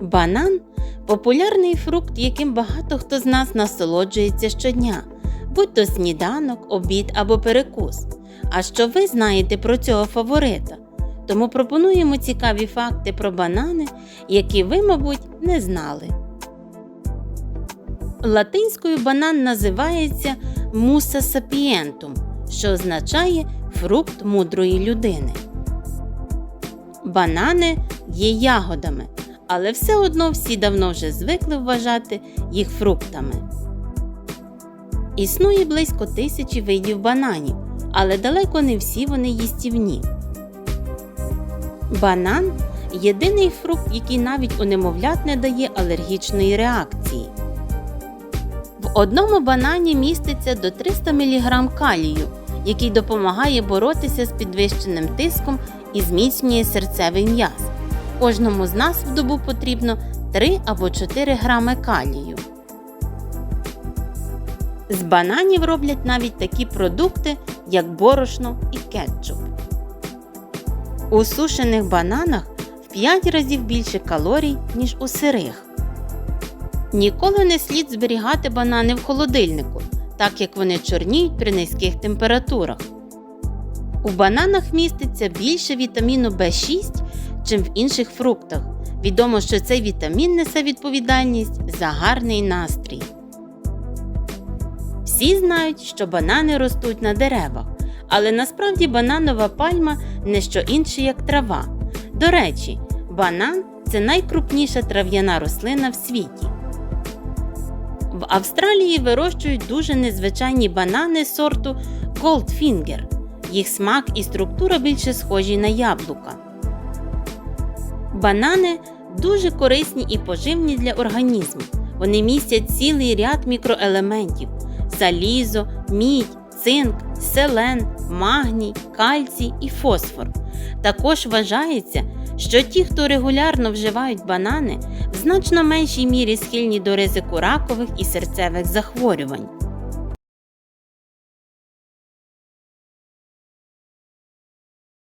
Банан популярний фрукт, яким багато хто з нас насолоджується щодня, будь то сніданок, обід або перекус. А що ви знаєте про цього фаворита? Тому пропонуємо цікаві факти про банани, які ви, мабуть, не знали. Латинською банан називається Musa sapientum, що означає фрукт мудрої людини. Банани є ягодами, але все одно всі давно вже звикли вважати їх фруктами. Існує близько тисячі видів бананів, але далеко не всі вони їстівні. Банан єдиний фрукт, який навіть у немовлят не дає алергічної реакції. В одному банані міститься до 300 мг калію, який допомагає боротися з підвищеним тиском і зміцнює серцевий м'яз. Кожному з нас в добу потрібно 3 або 4 грами калію. З бананів роблять навіть такі продукти, як борошно і кетчуп. У сушених бананах в 5 разів більше калорій, ніж у сирих. Ніколи не слід зберігати банани в холодильнику, так як вони чорніють при низьких температурах. У бананах міститься більше вітаміну В6, чим в інших фруктах. Відомо, що цей вітамін несе відповідальність за гарний настрій. Всі знають, що банани ростуть на деревах, але насправді бананова пальма не що інше, як трава. До речі, банан це найкрупніша трав'яна рослина в світі. В Австралії вирощують дуже незвичайні банани сорту Goldfinger. Їх смак і структура більше схожі на яблука. Банани дуже корисні і поживні для організму. Вони містять цілий ряд мікроелементів: залізо, мідь, цинк, селен, магній, кальцій і фосфор. Також вважається, що ті, хто регулярно вживають банани, в значно меншій мірі схильні до ризику ракових і серцевих захворювань.